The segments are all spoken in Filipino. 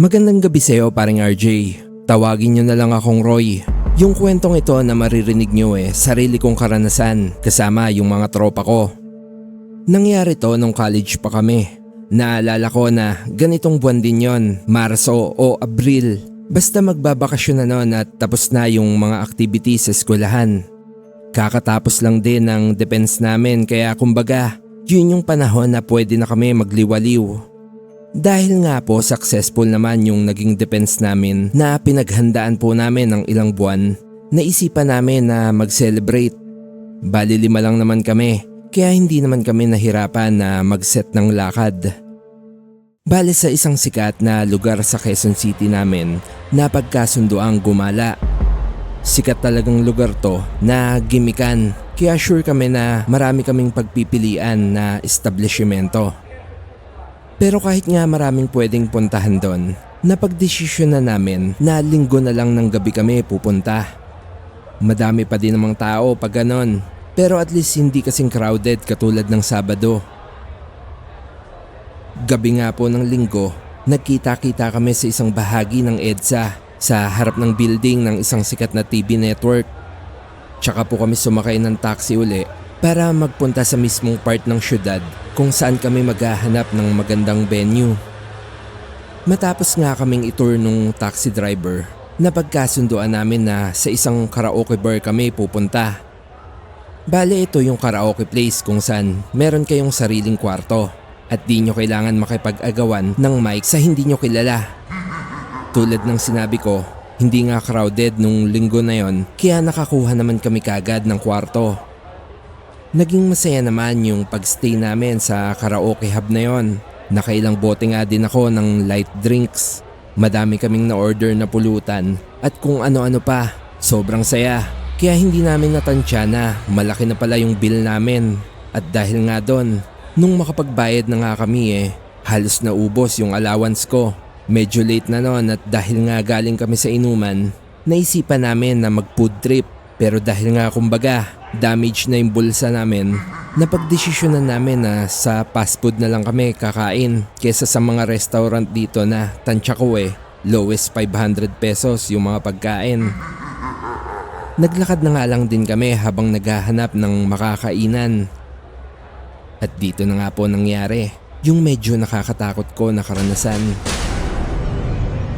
Magandang gabi sa'yo, paring RJ. Tawagin nyo na lang akong Roy. Yung kwentong ito na maririnig nyo eh, sarili kong karanasan kasama yung mga tropa ko. Nangyari to nung college pa kami. Naalala ko na ganitong buwan din yon, Marso o Abril. Basta magbabakasyon na nun at tapos na yung mga activities sa eskwelahan. Kakatapos lang din ng defense namin kaya kumbaga, yun yung panahon na pwede na kami magliwaliw. Dahil nga po successful naman yung naging defense namin na pinaghandaan po namin ng ilang buwan, naisipan namin na mag-celebrate. Bali lima lang naman kami, kaya hindi naman kami nahirapan na mag-set ng lakad. Bale sa isang sikat na lugar sa Quezon City namin, napagkasundo ang gumala. Sikat talagang lugar to na gimikan, kaya sure kami na marami kaming pagpipilian na establishmento. Pero kahit nga maraming pwedeng puntahan doon, napagdesisyon na namin na linggo na lang ng gabi kami pupunta. Madami pa din namang tao pag ganon, pero at least hindi kasing crowded katulad ng Sabado. Gabi nga po ng linggo, nagkita-kita kami sa isang bahagi ng EDSA sa harap ng building ng isang sikat na TV network. Tsaka po kami sumakay ng taxi uli para magpunta sa mismong part ng syudad kung saan kami maghahanap ng magandang venue. Matapos nga kaming itour nung taxi driver, napagkasunduan namin na sa isang karaoke bar kami pupunta. Bale ito yung karaoke place kung saan meron kayong sariling kwarto at di nyo kailangan makipag-agawan ng mic sa hindi nyo kilala. Tulad ng sinabi ko, hindi nga crowded nung linggo na yon kaya nakakuha naman kami kagad ng kwarto. Naging masaya naman yung pagstay namin sa karaoke hub na yon. Nakailang bote nga din ako ng light drinks. Madami kaming na-order na pulutan at kung ano-ano pa. Sobrang saya. Kaya hindi namin natansya na malaki na pala yung bill namin. At dahil nga doon, nung makapagbayad na nga kami eh, halos naubos yung allowance ko. Medyo late na noon at dahil nga galing kami sa inuman, naisipan namin na mag food trip. Pero dahil nga kumbaga, damage na yung bulsa namin, napagdesisyonan namin na sa fast food na lang kami kakain kesa sa mga restaurant dito na tansya ko eh, lowest 500 pesos yung mga pagkain. Naglakad na nga lang din kami habang naghahanap ng makakainan. At dito na nga po nangyari, yung medyo nakakatakot ko na karanasan.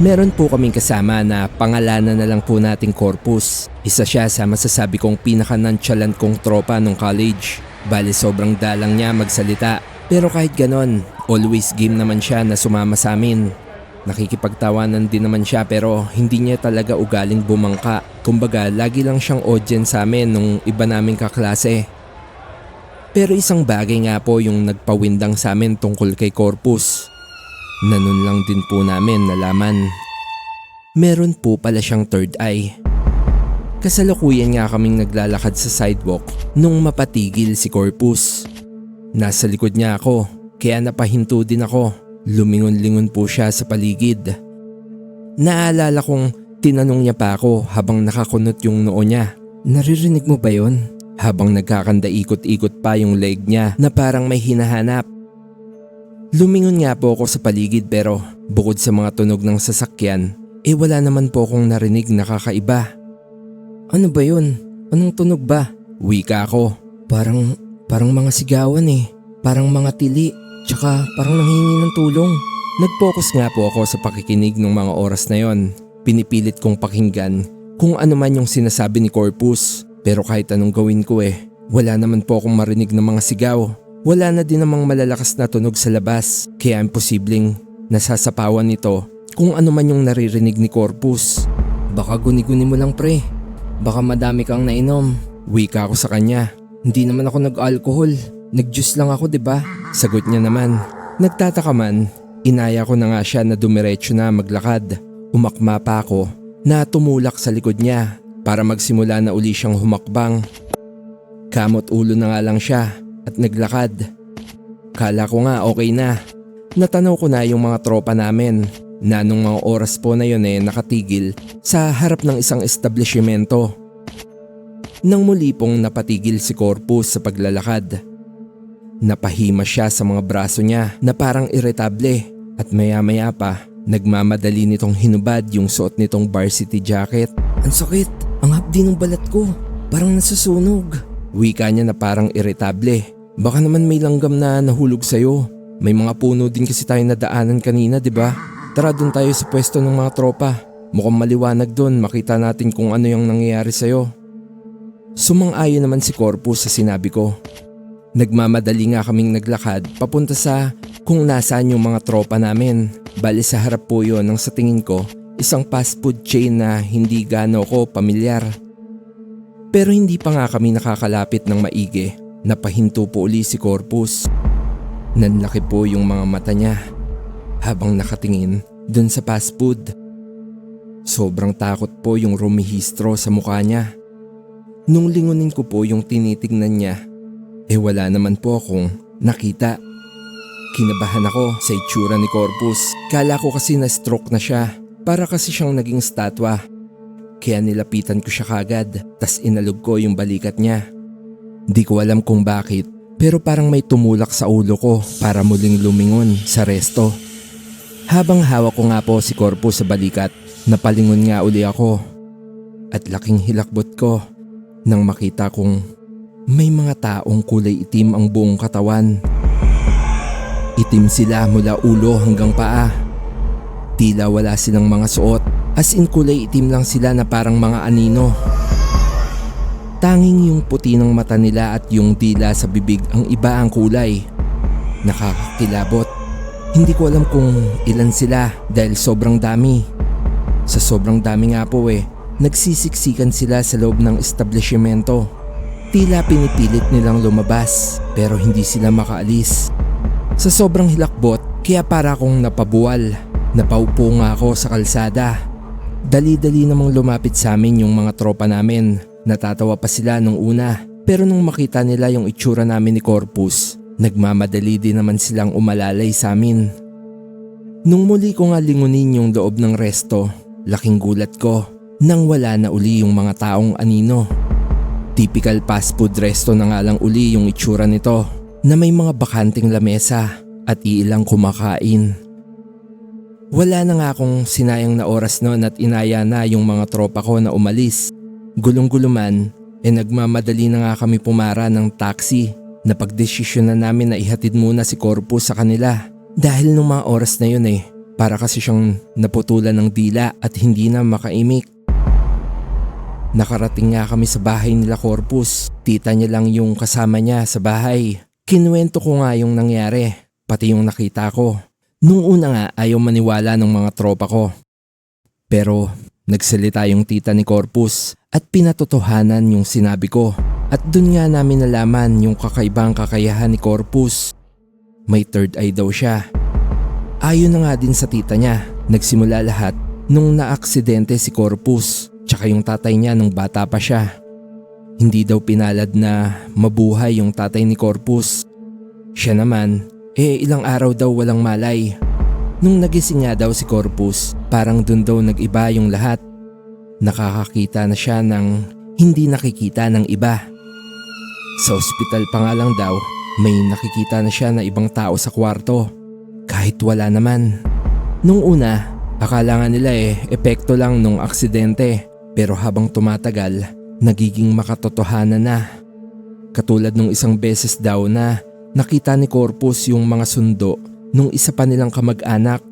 Meron po kaming kasama na pangalanan na lang po nating Corpus. Isa siya sa masasabi kong pinaka-nonchalant kong tropa nung college. Bale sobrang dalang niya magsalita. Pero kahit ganon, always game naman siya na sumama sa amin. Nakikipagtawanan din naman siya pero hindi niya talaga ugaling bumangka. Kumbaga lagi lang siyang audience sa amin nung iba naming kaklase. Pero isang bagay nga po yung nagpawindang sa amin tungkol kay Corpus na nun lang din po namin nalaman. Meron po pala siyang third eye. Kasalukuyan nga kaming naglalakad sa sidewalk nung mapatigil si Corpus. Nasa likod niya ako kaya napahinto din ako. Lumingon-lingon po siya sa paligid. Naalala kong tinanong niya pa ako habang nakakunot yung noo niya. Naririnig mo ba yon? Habang nagkakanda ikot-ikot pa yung leg niya na parang may hinahanap. Lumingon nga po ako sa paligid pero bukod sa mga tunog ng sasakyan, eh wala naman po akong narinig na kakaiba. Ano ba yun? Anong tunog ba? Wika ako. Parang, parang mga sigawan eh. Parang mga tili. Tsaka parang nanghingi ng tulong. Nag-focus nga po ako sa pakikinig ng mga oras na yon. Pinipilit kong pakinggan kung ano man yung sinasabi ni Corpus. Pero kahit anong gawin ko eh, wala naman po akong marinig ng mga sigaw. Wala na din namang malalakas na tunog sa labas, kaya imposibleng nasasapawan nito kung ano man yung naririnig ni Corpus. Baka guni-guni mo lang pre, baka madami kang nainom. Wika ako sa kanya, hindi naman ako nag-alcohol, nag-juice lang ako ba? Sagot niya naman. Nagtataka man, inaya ko na nga siya na dumiretso na maglakad. Umakma pa ako na tumulak sa likod niya para magsimula na uli siyang humakbang. Kamot ulo na nga lang siya at naglakad. Kala ko nga okay na. Natanaw ko na yung mga tropa namin na nung mga oras po na yun eh nakatigil sa harap ng isang establishmento. Nang muli pong napatigil si Corpus sa paglalakad. Napahima siya sa mga braso niya na parang iritable at maya maya pa Nagmamadali nitong hinubad yung suot nitong varsity jacket. Ang sakit! Ang hapdi ng balat ko. Parang nasusunog. Wika niya na parang iritable. Baka naman may langgam na nahulog sa'yo. May mga puno din kasi tayo nadaanan kanina, di ba? Tara doon tayo sa pwesto ng mga tropa. Mukhang maliwanag doon, makita natin kung ano yung nangyayari sa'yo. Sumang-ayon naman si Corpus sa sinabi ko. Nagmamadali nga kaming naglakad papunta sa kung nasaan yung mga tropa namin. Bali sa harap po yun ng sa tingin ko isang fast food chain na hindi gaano ko pamilyar. Pero hindi pa nga kami nakakalapit ng maigi. Napahinto po uli si Corpus. Nanlaki po yung mga mata niya habang nakatingin dun sa fast food. Sobrang takot po yung rumihistro sa mukha niya. Nung lingunin ko po yung tinitingnan niya, eh wala naman po akong nakita. Kinabahan ako sa itsura ni Corpus. Kala ko kasi na stroke na siya. Para kasi siyang naging statwa. Kaya nilapitan ko siya kagad, tas inalog ko yung balikat niya. Di ko alam kung bakit, pero parang may tumulak sa ulo ko para muling lumingon sa resto. Habang hawak ko nga po si Corpus sa balikat, napalingon nga uli ako. At laking hilakbot ko nang makita kong may mga taong kulay itim ang buong katawan. Itim sila mula ulo hanggang paa. Tila wala silang mga suot, as in kulay itim lang sila na parang mga anino. Tanging yung puti ng mata nila at yung dila sa bibig ang iba ang kulay. Nakakakilabot. Hindi ko alam kung ilan sila dahil sobrang dami. Sa sobrang dami nga po eh, nagsisiksikan sila sa loob ng establishmento. Tila pinipilit nilang lumabas pero hindi sila makaalis. Sa sobrang hilakbot, kaya para akong napabuwal. Napaupo nga ako sa kalsada. Dali-dali namang lumapit sa amin yung mga tropa namin. Natatawa pa sila nung una. Pero nung makita nila yung itsura namin ni Corpus, nagmamadali din naman silang umalalay sa amin. Nung muli ko nga lingunin yung loob ng resto, laking gulat ko nang wala na uli yung mga taong anino. Typical fast food resto na nga lang uli yung itsura nito na may mga bakanting lamesa at iilang kumakain. Wala na nga akong sinayang na oras noon at inaya na yung mga tropa ko na umalis. Gulong-guluman, e nagmamadali na nga kami pumara ng taxi na pagdesisyon na namin na ihatid muna si Corpus sa kanila. Dahil nung mga oras na yun eh, para kasi siyang naputulan ng dila at hindi na makaimik. Nakarating nga kami sa bahay nila Corpus. Tita niya lang yung kasama niya sa bahay. Kinuwento ko nga yung nangyari, pati yung nakita ko. Nung una nga ayaw maniwala ng mga tropa ko. Pero nagsalita yung tita ni Corpus at pinatotohanan yung sinabi ko. At dun nga namin nalaman yung kakaibang kakayahan ni Corpus. May third eye daw siya. Ayon na nga din sa tita niya, nagsimula lahat nung naaksidente si Corpus tsaka yung tatay niya nung bata pa siya. Hindi daw pinalad na mabuhay yung tatay ni Corpus. Siya naman, eh ilang araw daw walang malay. Nung nagising nga daw si Corpus, parang dun daw nag-iba yung lahat. Nakakakita na siya ng hindi nakikita ng iba. Sa ospital pa nga lang daw, may nakikita na siya na ibang tao sa kwarto. Kahit wala naman. Nung una, akala nga nila eh, epekto lang nung aksidente. Pero habang tumatagal, nagiging makatotohanan na. Katulad nung isang beses daw na nakita ni Corpus yung mga sundo nung isa pa nilang kamag-anak.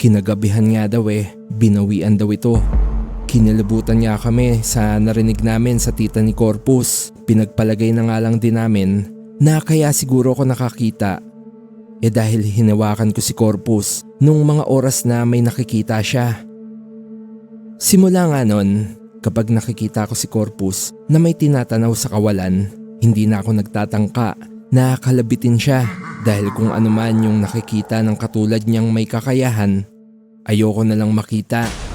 Kinagabihan nga daw eh, binawian daw ito. Kinilabutan niya kami sa narinig namin sa tita ni Corpus. Pinagpalagay na nga lang din namin na kaya siguro ko nakakita. Eh dahil hinawakan ko si Corpus nung mga oras na may nakikita siya. Simula nga nun, kapag nakikita ko si Corpus na may tinatanaw sa kawalan, hindi na ako nagtatangka na kalabitin siya dahil kung ano man yung nakikita ng katulad niyang may kakayahan, ayoko na lang makita